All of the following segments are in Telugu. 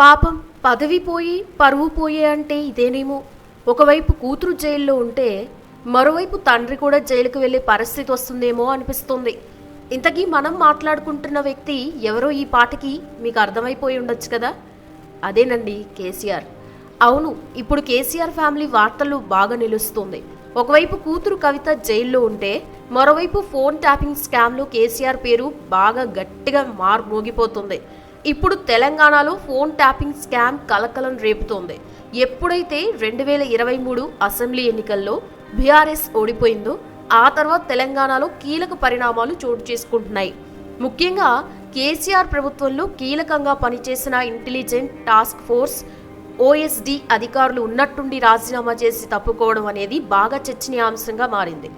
పాపం పదవి పోయి పరువు పోయే అంటే ఇదేనేమో. ఒకవైపు కూతురు జైల్లో ఉంటే మరోవైపు తండ్రి కూడా జైలుకు వెళ్ళే పరిస్థితి వస్తుందేమో అనిపిస్తుంది. ఇంతకీ మనం మాట్లాడుకుంటున్న వ్యక్తి ఎవరో ఈ పాటకి మీకు అర్థమైపోయి ఉండొచ్చు కదా? అదేనండి కేసీఆర్. అవును ఇప్పుడు కేసీఆర్ ఫ్యామిలీ వార్తలు బాగా నిలుస్తుంది. ఒకవైపు కూతురు కవిత జైల్లో ఉంటే మరోవైపు ఫోన్ ట్యాపింగ్ స్కామ్లో కేసీఆర్ పేరు బాగా గట్టిగా మార్మోగిపోతుంది. మోగిపోతుంది ఇప్పుడు తెలంగాణలో ఫోన్ ట్యాపింగ్ స్కామ్ కలకలం రేపుతోంది. ఎప్పుడైతే రెండు వేల ఇరవై మూడు అసెంబ్లీ ఎన్నికల్లో బీఆర్ఎస్ ఓడిపోయిందో ఆ తర్వాత తెలంగాణలో కీలక పరిణామాలు చోటు చేసుకుంటున్నాయి. ముఖ్యంగా కేసీఆర్ ప్రభుత్వంలో కీలకంగా పనిచేసిన ఇంటెలిజెంట్ టాస్క్ ఫోర్స్ ఓఎస్డి అధికారులు ఉన్నట్టుండి రాజీనామా చేసి తప్పుకోవడం అనేది బాగా చర్చనీయాంశంగా మారింది.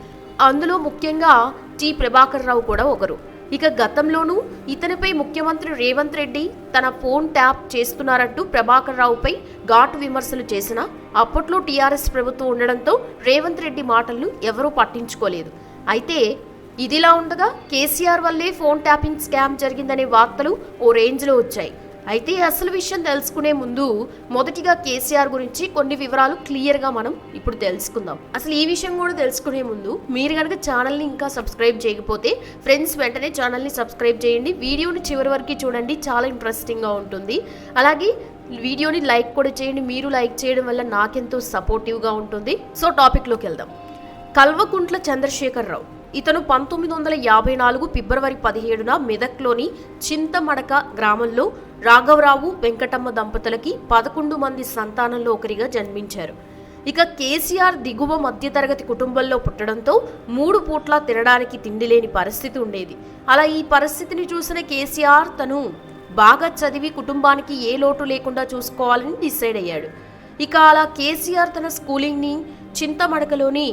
అందులో ముఖ్యంగా టి ప్రభాకర్ రావు కూడా ఒకరు. ఇక గతంలోనూ ఇతనిపై ముఖ్యమంత్రి రేవంత్ రెడ్డి తన ఫోన్ ట్యాప్ చేస్తున్నారంటూ ప్రభాకర్ రావుపై ఘాటు విమర్శలు చేసినా అప్పట్లో టీఆర్ఎస్ ప్రభుత్వం ఉండడంతో రేవంత్ రెడ్డి మాటలను ఎవరూ పట్టించుకోలేదు. అయితే ఇదిలా ఉండగా కేసీఆర్ వల్లే ఫోన్ ట్యాపింగ్ స్కామ్ జరిగిందనే వార్తలు ఓ రేంజ్లో వచ్చాయి. అయితే అసలు విషయం తెలుసుకునే ముందు మొదటిగా కేసీఆర్ గురించి కొన్ని వివరాలు క్లియర్గా మనం ఇప్పుడు తెలుసుకుందాం. అసలు ఈ విషయం కూడా తెలుసుకునే ముందు మీరు కనుక ఛానల్ని ఇంకా సబ్స్క్రైబ్ చేయకపోతే ఫ్రెండ్స్ వెంటనే ఛానల్ని సబ్స్క్రైబ్ చేయండి. వీడియోని చివరి వరకు చూడండి చాలా ఇంట్రెస్టింగ్గా ఉంటుంది. అలాగే వీడియోని లైక్ కూడా చేయండి. మీరు లైక్ చేయడం వల్ల నాకెంతో సపోర్టివ్గా ఉంటుంది. సో టాపిక్లోకి వెళ్దాం. కల్వకుంట్ల చంద్రశేఖర్ రావు. ఇతను పంతొమ్మిది వందల యాభై నాలుగు ఫిబ్రవరి పదిహేడున మెదక్లోని చింతమడక గ్రామంలో రాఘవరావు వెంకటమ్మ దంపతులకి పదకొండు మంది సంతానంలో ఒకరిగా జన్మించారు. ఇక కేసీఆర్ దిగువ మధ్యతరగతి కుటుంబంలో పుట్టడంతో మూడు పూట్ల తినడానికి తిండి లేని పరిస్థితి ఉండేది. అలా ఈ పరిస్థితిని చూసిన కేసీఆర్ తను బాగా చదివి కుటుంబానికి ఏ లోటు లేకుండా చూసుకోవాలని డిసైడ్ అయ్యాడు. ఇక అలా కేసీఆర్ తన స్కూలింగ్ని చింతమడకలోని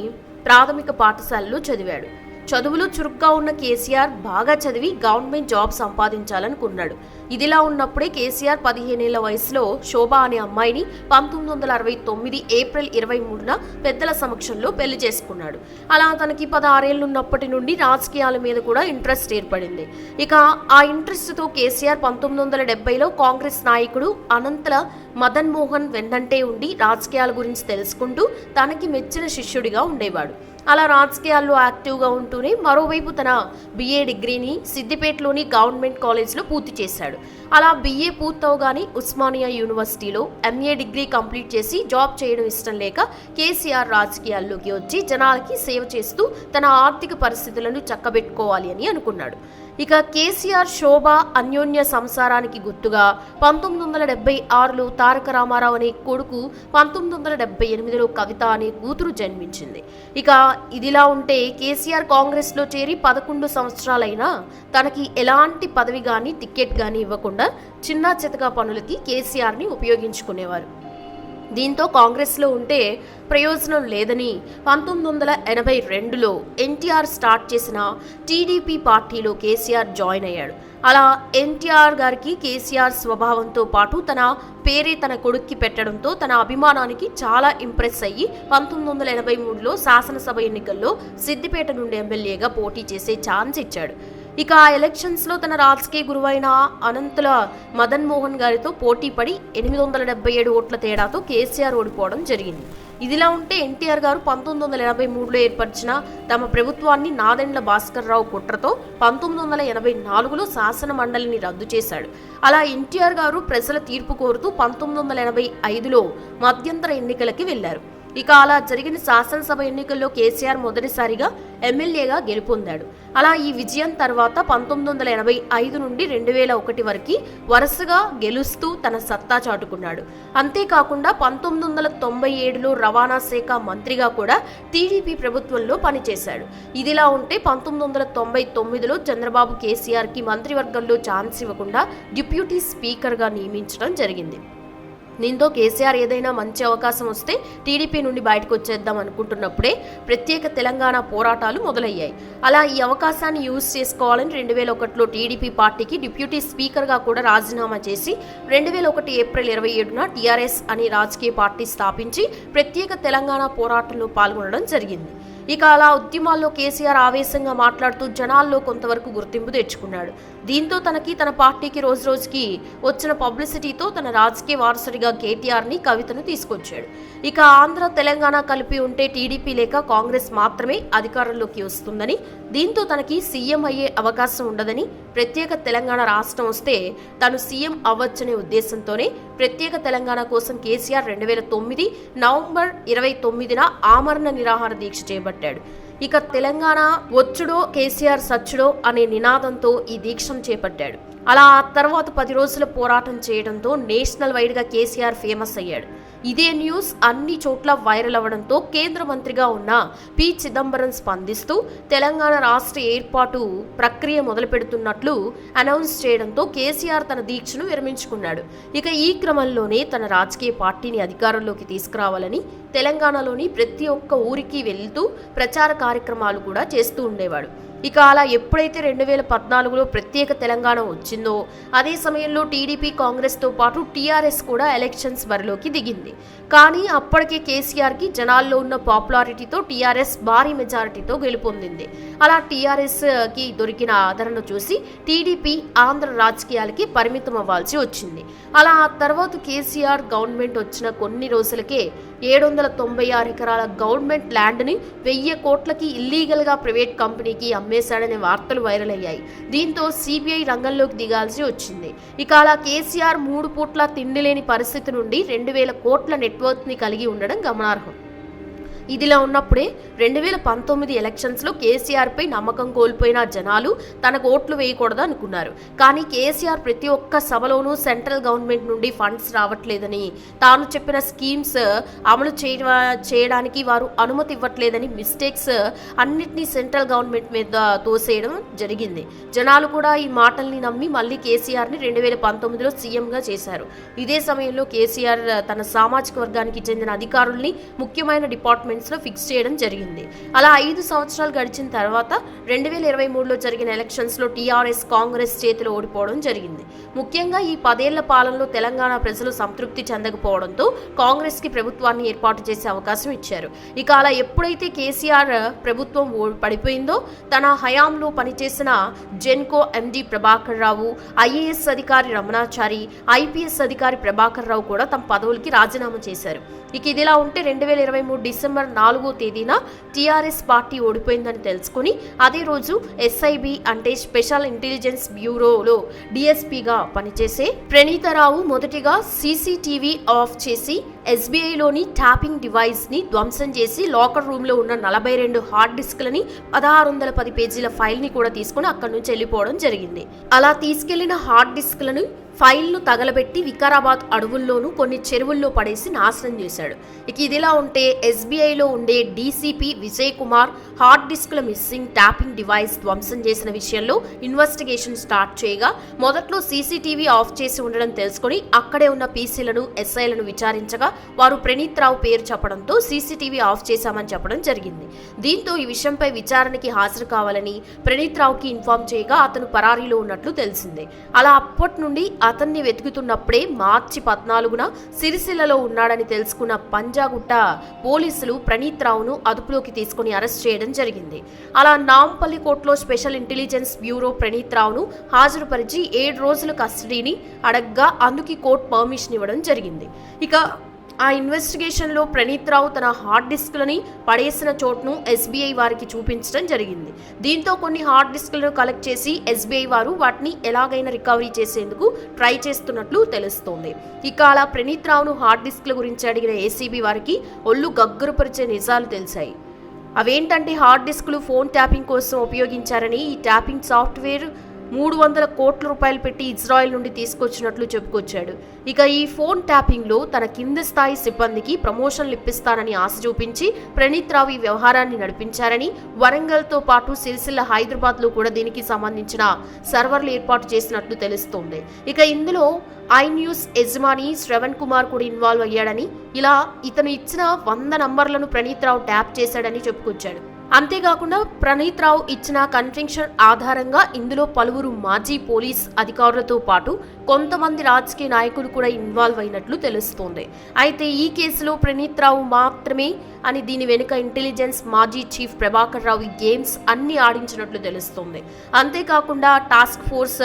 ప్రాథమిక పాఠశాలలో చదివాడు. చదువులో చురుగ్గా ఉన్న కేసీఆర్ బాగా చదివి గవర్నమెంట్ జాబ్ సంపాదించాలనుకున్నాడు. ఇదిలా ఉన్నప్పుడే కేసీఆర్ పదిహేనేళ్ళ వయసులో శోభ అనే అమ్మాయిని పంతొమ్మిది వందల అరవై తొమ్మిది ఏప్రిల్ ఇరవై మూడున పెద్దల సమక్షంలో పెళ్ళి చేసుకున్నాడు. అలా తనకి పదహారేళ్ళు ఉన్నప్పటి నుండి రాజకీయాల మీద కూడా ఇంట్రెస్ట్ ఏర్పడింది. ఇక ఆ ఇంట్రెస్ట్తో కేసీఆర్ పంతొమ్మిది వందల డెబ్బైలో కాంగ్రెస్ నాయకుడు అనంతల మదన్ మోహన్ వెన్నంటే ఉండి రాజకీయాల గురించి తెలుసుకుంటూ తనకి మెచ్చిన శిష్యుడిగా ఉండేవాడు. అలా రాజకీయాల్లో యాక్టివ్గా ఉంటూనే మరోవైపు తన బిఏ డిగ్రీని సిద్దిపేటలోని గవర్నమెంట్ కాలేజ్లో పూర్తి చేశాడు. అలా బిఏ పూర్తవగానే ఉస్మానియా యూనివర్సిటీలో ఎంఏ డిగ్రీ కంప్లీట్ చేసి జాబ్ చేయడం ఇష్టం లేక కేసీఆర్ రాజకీయాల్లోకి వచ్చి జనాలకి సేవ చేస్తూ తన ఆర్థిక పరిస్థితులను చక్కబెట్టుకోవాలి అని అనుకున్నాడు. ఇక కేసీఆర్ శోభ అన్యోన్య సంసారానికి గుర్తుగా పంతొమ్మిది వందల డెబ్బై ఆరులో తారక రామారావు అనే కొడుకు పంతొమ్మిది వందల డెబ్బై ఎనిమిదిలో కవిత అనే కూతురు జన్మించింది. ఇక ఇదిలా ఉంటే కేసీఆర్ కాంగ్రెస్లో చేరి పదకొండు సంవత్సరాలైనా తనకి ఎలాంటి పదవి కానీ టికెట్ కానీ ఇవ్వకుండా చిన్న చితక పనులకి కేసీఆర్ని ఉపయోగించుకునేవారు. దీంతో కాంగ్రెస్లో ఉంటే ప్రయోజనం లేదని పంతొమ్మిది వందల ఎనభై రెండులో ఎన్టీఆర్ స్టార్ట్ చేసిన టీడీపీ పార్టీలో కేసీఆర్ జాయిన్ అయ్యాడు. అలా ఎన్టీఆర్ గారికి కేసీఆర్ స్వభావంతో పాటు తన పేరే తన కొడుక్కి పెట్టడంతో తన అభిమానానికి చాలా ఇంప్రెస్ అయ్యి పంతొమ్మిది వందల ఎనభై మూడులో శాసనసభ ఎన్నికల్లో సిద్దిపేట నుండి ఎమ్మెల్యేగా పోటీ చేసే ఛాన్స్ ఇచ్చాడు. ఇక ఆ ఎలక్షన్స్లో తన రాజకీయ గురువైన అనంతుల మదన్ మోహన్ గారితో పోటీ పడి ఎనిమిది వందల డెబ్బై ఏడు ఓట్ల తేడాతో కేసీఆర్ ఓడిపోవడం జరిగింది. ఇదిలా ఉంటే ఎన్టీఆర్ గారు పంతొమ్మిది వందల ఎనభై మూడులో ఏర్పరిచిన తమ ప్రభుత్వాన్ని నాదెండ్ల భాస్కర్ రావు కుట్రతో పంతొమ్మిది వందల ఎనభై నాలుగులో శాసన మండలిని రద్దు చేశాడు. అలా ఎన్టీఆర్ గారు ప్రజల తీర్పు కోరుతూ పంతొమ్మిది వందల ఎనభై ఐదులో మధ్యంతర ఎన్నికలకి వెళ్ళారు ఇక అలా జరిగిన శాసనసభ ఎన్నికల్లో కేసీఆర్ మొదటిసారిగా ఎమ్మెల్యేగా గెలుపొందాడు. అలా ఈ విజయం తర్వాత పంతొమ్మిది వందల ఎనభై ఐదు నుండి రెండు వేల ఒకటి వరకు వరుసగా గెలుస్తూ తన సత్తా చాటుకున్నాడు. అంతేకాకుండా పంతొమ్మిది వందల తొంభై ఏడులో రవాణా శాఖ మంత్రిగా కూడా టీడీపీ ప్రభుత్వంలో పనిచేశాడు. ఇదిలా ఉంటే పంతొమ్మిది వందల తొంభై తొమ్మిదిలో చంద్రబాబు కేసీఆర్కి మంత్రివర్గంలో ఛాన్స్ ఇవ్వకుండా డిప్యూటీ స్పీకర్గా నియమించడం జరిగింది. దీంతో కేసీఆర్ ఏదైనా మంచి అవకాశం వస్తే టీడీపీ నుండి బయటకు వచ్చేద్దాం అనుకుంటున్నప్పుడే ప్రత్యేక తెలంగాణ పోరాటాలు మొదలయ్యాయి. అలా ఈ అవకాశాన్ని యూజ్ చేసుకోవాలని రెండు వేల ఒకటిలో టీడీపీ పార్టీకి డిప్యూటీ స్పీకర్గా కూడా రాజీనామా చేసి రెండు వేల ఒకటి ఏప్రిల్ ఇరవై ఏడున టీఆర్ఎస్ అనే రాజకీయ పార్టీ స్థాపించి ప్రత్యేక తెలంగాణ పోరాటంలో పాల్గొనడం జరిగింది. ఇక అలా ఉద్యమాల్లో కేసీఆర్ ఆవేశంగా మాట్లాడుతూ జనాల్లో కొంతవరకు గుర్తింపు తెచ్చుకున్నాడు. దీంతో తనకి తన పార్టీకి రోజు రోజుకి వచ్చిన పబ్లిసిటీతో తన రాజకీయ వారసుడిగా కేటీఆర్ని కవితను తీసుకొచ్చాడు. ఇక ఆంధ్ర తెలంగాణ కలిపి ఉంటే టీడీపీ లేక కాంగ్రెస్ మాత్రమే అధికారంలోకి వస్తుందని దీంతో తనకి సీఎం అయ్యే అవకాశం ఉండదని ప్రత్యేక తెలంగాణ రాష్ట్రం వస్తే తను సీఎం అవ్వచ్చనే ఉద్దేశంతోనే ప్రత్యేక తెలంగాణ కోసం కేసీఆర్ రెండు వేల తొమ్మిది నవంబర్ ఇరవై తొమ్మిదిన ఆమరణ నిరాహార దీక్ష చేపట్టాడు ఇక తెలంగాణ వచ్చుడో కేసీఆర్ సచ్చుడో అనే నినాదంతో ఈ దీక్షను చేపట్టాడు. అలా ఆ తర్వాత పది రోజుల పోరాటం చేయడంతో నేషనల్ వైడ్గా కేసీఆర్ ఫేమస్ అయ్యాడు. ఇదే న్యూస్ అన్ని చోట్ల వైరల్ అవడంతో కేంద్ర మంత్రిగా ఉన్న పి. చిదంబరం స్పందిస్తూ తెలంగాణ రాష్ట్ర ఏర్పాటు ప్రక్రియ మొదలుపెడుతున్నట్లు అనౌన్స్ చేయడంతో కేసీఆర్ తన దీక్షను విరమించుకున్నాడు. ఇక ఈ క్రమంలోనే తన రాజకీయ పార్టీని అధికారంలోకి తీసుకురావాలని తెలంగాణలోని ప్రతి ఒక్క ఊరికి వెళ్తూ ప్రచార కార్యక్రమాలు కూడా చేస్తూ ఉండేవాడు. ఇక అలా ఎప్పుడైతే రెండు వేల పద్నాలుగులో ప్రత్యేక తెలంగాణ వచ్చిందో అదే సమయంలో టీడీపీ కాంగ్రెస్తో పాటు టీఆర్ఎస్ కూడా ఎలక్షన్స్ బరిలోకి దిగింది. కానీ అప్పటికే కేసీఆర్కి జనాల్లో ఉన్న పాపులారిటీతో టీఆర్ఎస్ భారీ మెజారిటీతో గెలుపొందింది. అలా టీఆర్ఎస్కి దొరికిన ఆదరణ చూసి టీడీపీ ఆంధ్ర రాజకీయాలకి పరిమితం అవ్వాల్సి వచ్చింది. అలా ఆ తర్వాత కేసీఆర్ గవర్నమెంట్ వచ్చిన కొన్ని రోజులకే ఏడు వందల తొంభై ఆరు ఎకరాల గవర్నమెంట్ ల్యాండ్ని వెయ్యి కోట్లకి ఇల్లీగల్గా ప్రైవేట్ కంపెనీకి అమ్మేశాడనే వార్తలు వైరల్ అయ్యాయి. దీంతో సిబిఐ రంగంలోకి దిగాల్సి వచ్చింది. ఇక అలా కేసీఆర్ మూడు పూట్ల తిండి లేని పరిస్థితి నుండి రెండు వేల కోట్ల నెట్వర్క్ని కలిగి ఉండడం గమనార్హం. ఇదిలా ఉన్నప్పుడే రెండు వేల పంతొమ్మిది ఎలక్షన్స్లో కేసీఆర్పై నమ్మకం కోల్పోయిన జనాలు తనకు ఓట్లు వేయకూడదు అనుకున్నారు కానీ కేసీఆర్ ప్రతి ఒక్క సభలోనూ సెంట్రల్ గవర్నమెంట్ నుండి ఫండ్స్ రావట్లేదని తాను చెప్పిన స్కీమ్స్ అమలు చేయ చేయడానికి వారు అనుమతి ఇవ్వట్లేదని మిస్టేక్స్ అన్నిటినీ సెంట్రల్ గవర్నమెంట్ మీద తోసేయడం జరిగింది. జనాలు కూడా ఈ మాటల్ని నమ్మి మళ్ళీ కేసీఆర్ని రెండు వేల పంతొమ్మిదిలో సీఎంగా చేశారు. ఇదే సమయంలో కేసీఆర్ తన సామాజిక వర్గానికి చెందిన అధికారుల్ని ముఖ్యమైన డిపార్ట్మెంట్ డిపార్ట్మెంట్స్లో ఫిక్స్ చేయడం జరిగింది. అలా ఐదు సంవత్సరాలు గడిచిన తర్వాత రెండు వేల ఇరవై మూడులో జరిగిన ఎలక్షన్స్లో టీఆర్ఎస్ కాంగ్రెస్ చేతిలో ఓడిపోవడం జరిగింది. ముఖ్యంగా ఈ పదేళ్ళ పాలనలో తెలంగాణ ప్రజలు సంతృప్తి చెందకపోవడంతో కాంగ్రెస్కి ప్రభుత్వాన్ని ఏర్పాటు చేసే అవకాశం ఇచ్చారు. ఇక అలా ఎప్పుడైతే కేసీఆర్ ప్రభుత్వం ఓ- పడిపోయిందో తన హయాంలో పనిచేసిన జెన్కో ఎండీ ప్రభాకర్ రావు ఐఏఎస్ అధికారి రమణాచారి ఐపీఎస్ అధికారి ప్రభాకర్ రావు కూడా తమ పదవులకి రాజీనామా చేశారు. ఇక ఇదిలా ఉంటే రెండు వేల ఇరవై మూడు డిసెంబర్ నాలుగో తేదీన టీఆర్ఎస్ పార్టీ ఓడిపోయిందని తెలుసుకుని అదే రోజు ఎస్ఐబి అంటే స్పెషల్ ఇంటెలిజెన్స్ బ్యూరోలో డిఎస్పీగా పనిచేసే ప్రణీతరావు మొదటిగా సీసీటీవీ ఆఫ్ చేసి ఎస్బీఐలోని ట్యాపింగ్ డివైస్ని ధ్వంసం చేసి లాకర్ రూమ్లో ఉన్న నలభై రెండు హార్డ్ డిస్క్లని పదహారు వందల పది పేజీల ఫైల్ని కూడా తీసుకుని అక్కడి నుంచి వెళ్ళిపోవడం జరిగింది. అలా తీసుకెళ్ళిన హార్డ్ డిస్క్లను ఫైల్ను తగలబెట్టి వికారాబాద్ అడవుల్లోనూ కొన్ని చెరువుల్లో పడేసి నాశనం చేశాడు. ఇక ఇదిలా ఉంటే ఎస్బీఐలో ఉండే డీసీపీ విజయ్ కుమార్ హార్డ్ డిస్క్ల మిస్సింగ్ ట్యాపింగ్ డివైస్ ధ్వంసం చేసిన విషయంలో ఇన్వెస్టిగేషన్ స్టార్ట్ చేయగా మొదట్లో సీసీటీవీ ఆఫ్ చేసి ఉండడం తెలుసుకొని అక్కడే ఉన్న పీసీలను ఎస్ఐలను విచారించగా వారు ప్రణీత్ రావు పేరు చెప్పడంతో సీసీటీవీ ఆఫ్ చేశామని చెప్పడం జరిగింది. దీంతో ఈ విషయంపై విచారణకి హాజరు కావాలని ప్రణీత్ రావుకి ఇన్ఫార్మ్ చేయగా అతను పరారీలో ఉన్నట్లు తెలిసింది. అలా అప్పటి నుండి అతన్ని వెతుకుతున్నప్పుడే మార్చి పద్నాలుగున సిరిసిల్లలో ఉన్నాడని తెలుసుకున్న పంజాగుట్ట పోలీసులు ప్రణీత్ రావును అదుపులోకి తీసుకుని అరెస్ట్ చేయడం జరిగింది. అలా నాంపల్లి కోర్టులో స్పెషల్ ఇంటెలిజెన్స్ బ్యూరో ప్రణీత్ రావును హాజరుపరిచి ఏడు రోజుల కస్టడీని అడగ్గా అందుకు కోర్టు పర్మిషన్ ఇవ్వడం జరిగింది. ఇక ఆ ఇన్వెస్టిగేషన్లో ప్రణీత్ రావు తన హార్డ్ డిస్క్లని పడేసిన చోటును ఎస్బీఐ వారికి చూపించడం జరిగింది. దీంతో కొన్ని హార్డ్ డిస్క్లను కలెక్ట్ చేసి ఎస్బీఐ వారు వాటిని ఎలాగైనా రికవరీ చేసేందుకు ట్రై చేస్తున్నట్లు తెలుస్తోంది. ఇక అలా ప్రణీత్ రావును హార్డ్ డిస్క్ల గురించి అడిగిన ఏసీబీ వారికి ఒళ్ళు గగ్గురుపరిచే నిజాలు తెలిసాయి అవేంటంటే హార్డ్ డిస్క్లు ఫోన్ ట్యాపింగ్ కోసం ఉపయోగించారని ఈ ట్యాపింగ్ సాఫ్ట్వేర్ మూడు వందల కోట్ల రూపాయలు పెట్టి ఇజ్రాయెల్ నుండి తీసుకొచ్చినట్లు చెప్పుకొచ్చాడు. ఇక ఈ ఫోన్ ట్యాపింగ్లో తన కింది స్థాయి సిబ్బందికి ప్రమోషన్లు ఇప్పిస్తానని ఆశ చూపించి ప్రణీత్ రావు ఈ వ్యవహారాన్ని నడిపించారని వరంగల్తో పాటు సిరిసిల్ల హైదరాబాద్లో కూడా దీనికి సంబంధించిన సర్వర్లు ఏర్పాటు చేసినట్లు తెలుస్తోంది. ఇక ఇందులో ఐ న్యూస్ యజమాని శ్రవణ్ కుమార్ కూడా ఇన్వాల్వ్ అయ్యాడని ఇలా ఇతను ఇచ్చిన వంద నంబర్లను ప్రణీత్ రావు ట్యాప్ చేశాడని చెప్పుకొచ్చాడు. అంతేకాకుండా ప్రణీత్ రావు ఇచ్చిన కన్ఫెక్షన్ ఆధారంగా ఇందులో పలువురు మాజీ పోలీస్ అధికారులతో పాటు కొంతమంది రాజకీయ నాయకులు కూడా ఇన్వాల్వ్ అయినట్లు తెలుస్తోంది. అయితే ఈ కేసులో ప్రణీత్ రావు మాత్రమే అని దీని వెనుక ఇంటెలిజెన్స్ మాజీ చీఫ్ ప్రభాకర్ రావు ఈ గేమ్స్ అన్ని ఆడించినట్లు తెలుస్తోంది. అంతేకాకుండా task force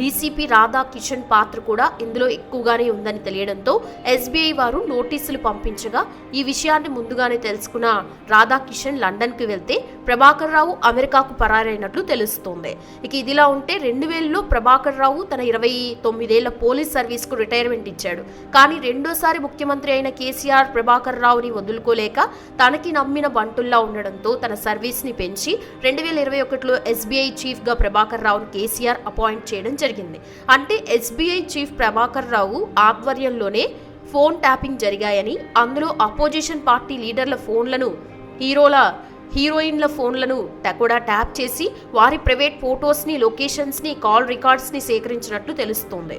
DCP Radha Kishan పాత్ర కూడా ఇందులో ఎక్కువగానే ఉందని తెలియడంతో ఎస్బీఐ వారు నోటీసులు పంపించగా ఈ విషయాన్ని ముందుగానే తెలుసుకున్న రాధా కిషన్ లండన్కి వెళ్తే ప్రభాకర్ రావు అమెరికాకు పరారైనట్లు తెలుస్తోంది. ఇక ఇదిలా ఉంటే రెండు వేలలో ప్రభాకర్ రావు తన ఇరవై తొమ్మిదేళ్ళ పోలీస్ సర్వీస్కు రిటైర్మెంట్ ఇచ్చాడు. కానీ రెండోసారి ముఖ్యమంత్రి అయిన కేసీఆర్ ప్రభాకర్ రావుని వదులుకోలేక తనకి నమ్మిన బంటుల్లా ఉండడంతో తన సర్వీస్ని పెంచి రెండు వేల ఇరవై ఒకటిలో ఎస్బీఐ చీఫ్గా ప్రభాకర్ రావును కేసీఆర్ అపాయింట్ చేయడం జరిగింది. అంటే ఎస్బీఐ చీఫ్ ప్రభాకర్ రావు ఆధ్వర్యంలోనే ఫోన్ ట్యాపింగ్ జరిగాయని అందులో అపోజిషన్ పార్టీ లీడర్ల ఫోన్లను హీరోల హీరోయిన్ల ఫోన్లను కూడా ట్యాప్ చేసి వారి ప్రైవేట్ ఫొటోస్ని లొకేషన్స్ని కాల్ రికార్డ్స్ని సేకరించినట్లు తెలుస్తోంది.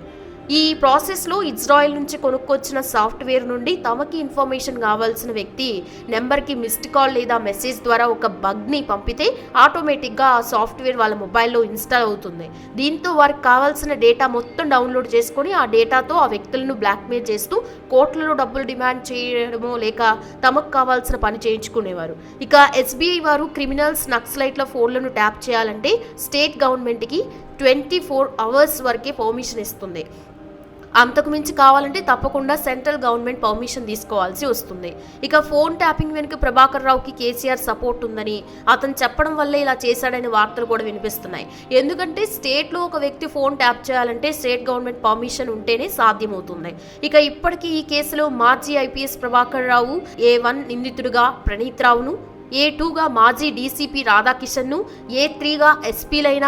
ఈ ప్రాసెస్లో ఇజ్రాయెల్ నుంచి కొనుక్కొచ్చిన సాఫ్ట్వేర్ నుండి తమకి ఇన్ఫర్మేషన్ కావాల్సిన వ్యక్తి నెంబర్కి మిస్డ్ కాల్ లేదా మెసేజ్ ద్వారా ఒక బగ్ని పంపితే ఆటోమేటిక్గా ఆ సాఫ్ట్వేర్ వాళ్ళ మొబైల్లో ఇన్స్టాల్ అవుతుంది. దీంతో వారికి కావాల్సిన డేటా మొత్తం డౌన్లోడ్ చేసుకొని ఆ డేటాతో ఆ వ్యక్తులను బ్లాక్మెయిల్ చేస్తూ కోట్లలో డబ్బులు డిమాండ్ చేయడమో లేక తమకు కావాల్సిన పని చేయించుకునేవారు. ఇక ఎస్బీఐ వారు క్రిమినల్స్ నక్సలైట్ల ఫోన్లను ట్యాప్ చేయాలంటే స్టేట్ గవర్నమెంట్కి ట్వంటీ ఫోర్ అవర్స్ వరకే పర్మిషన్ ఇస్తుంది. అంతకు మించి కావాలంటే తప్పకుండా సెంట్రల్ గవర్నమెంట్ పర్మిషన్ తీసుకోవాల్సి వస్తుంది. ఇక ఫోన్ ట్యాపింగ్ వెనుక ప్రభాకర్ రావుకి కేసీఆర్ సపోర్ట్ ఉందని అతను చెప్పడం వల్లే ఇలా చేశాడనే వార్తలు కూడా వినిపిస్తున్నాయి. ఎందుకంటే స్టేట్లో ఒక వ్యక్తి ఫోన్ ట్యాప్ చేయాలంటే స్టేట్ గవర్నమెంట్ పర్మిషన్ ఉంటేనే సాధ్యమవుతుంది. ఇక ఇప్పటికీ ఈ కేసులో మాజీ IPS Prabhakar Rao A one నిందితుడిగా ప్రణీత్ రావును ఏ టూగా మాజీ డీసీపీ రాధాకిషన్ను ఏ త్రీగా ఎస్పీలైన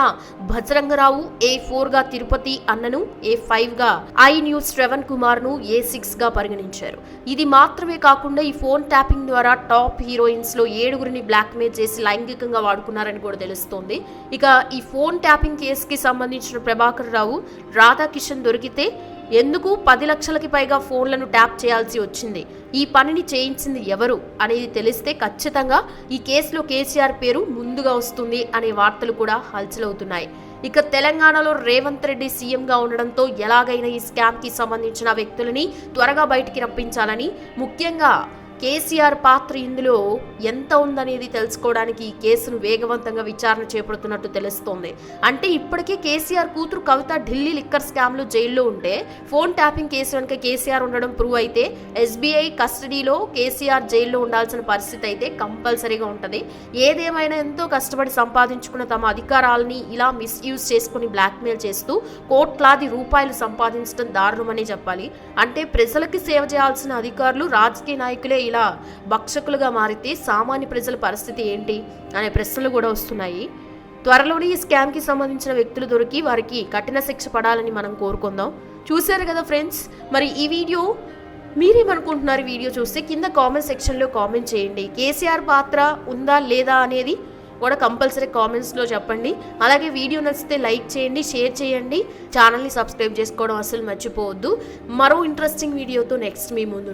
భజరంగరావు ఏ ఫోర్గా తిరుపతి అన్నను ఏ ఫైవ్గా ఐ న్యూస్ శ్రవణ్ కుమార్ను ఏ సిక్స్గా పరిగణించారు. ఇది మాత్రమే కాకుండా ఈ ఫోన్ ట్యాపింగ్ ద్వారా టాప్ హీరోయిన్స్లో ఏడుగురిని బ్లాక్మెయిల్ చేసి లైంగికంగా వాడుకున్నారని కూడా తెలుస్తోంది. ఇక ఈ ఫోన్ ట్యాపింగ్ కేసుకి సంబంధించిన ప్రభాకర్ రావు రాధాకిషన్ దొరికితే ఎందుకు పది లక్షలకి పైగా ఫోన్లను ట్యాప్ చేయాల్సి వచ్చింది? ఈ పనిని చేయించింది ఎవరు? అనేది తెలిస్తే ఖచ్చితంగా ఈ కేసులో కేసీఆర్ పేరు ముందుగా వస్తుంది అనే వార్తలు కూడా హల్చలవుతున్నాయి. ఇక తెలంగాణలో రేవంత్ రెడ్డి సీఎంగా ఉండడంతో ఎలాగైనా ఈ స్కామ్కి సంబంధించిన వ్యక్తులని త్వరగా బయటికి రప్పించాలని ముఖ్యంగా కేసీఆర్ పాత్ర ఇందులో ఎంత ఉందనేది తెలుసుకోవడానికి ఈ కేసును వేగవంతంగా విచారణ చేపడుతున్నట్టు తెలుస్తోంది. అంటే ఇప్పటికే కేసీఆర్ కూతురు కవిత ఢిల్లీ లిక్కర్ స్కామ్లో జైల్లో ఉంటే ఫోన్ ట్యాపింగ్ కేసు వెనుక కేసీఆర్ ఉండడం ప్రూవ్ అయితే ఎస్బీఐ కస్టడీలో కేసీఆర్ జైల్లో ఉండాల్సిన పరిస్థితి అయితే కంపల్సరీగా ఉంటుంది. ఏదేమైనా ఎంతో కష్టపడి సంపాదించుకున్న తమ అధికారాలని ఇలా మిస్యూజ్ చేసుకుని బ్లాక్మెయిల్ చేస్తూ కోట్లాది రూపాయలు సంపాదించడం దారుణమనే చెప్పాలి. అంటే ప్రజలకి సేవ చేయాల్సిన అధికారులు రాజకీయ నాయకులే ఇలా భక్షకులుగా మారితే సామాన్య ప్రజల పరిస్థితి ఏంటి అనే ప్రశ్నలు కూడా వస్తున్నాయి. త్వరలోనే ఈ స్కామ్కి సంబంధించిన వ్యక్తులు దొరికి వారికి కఠిన శిక్ష పడాలని మనం కోరుకుందాం. చూశారు కదా ఫ్రెండ్స్? మరి ఈ వీడియో మీరేమనుకుంటున్నారు? వీడియో చూస్తే కింద కామెంట్ సెక్షన్లో కామెంట్ చేయండి. కేసీఆర్ పాత్ర ఉందా లేదా అనేది కూడా కంపల్సరీ కామెంట్స్లో చెప్పండి. అలాగే వీడియో నచ్చితే లైక్ చేయండి షేర్ చేయండి. ఛానల్ని సబ్స్క్రైబ్ చేసుకోవడం అసలు మర్చిపోవద్దు. మరో ఇంట్రెస్టింగ్ వీడియోతో నెక్స్ట్ మీ ముందు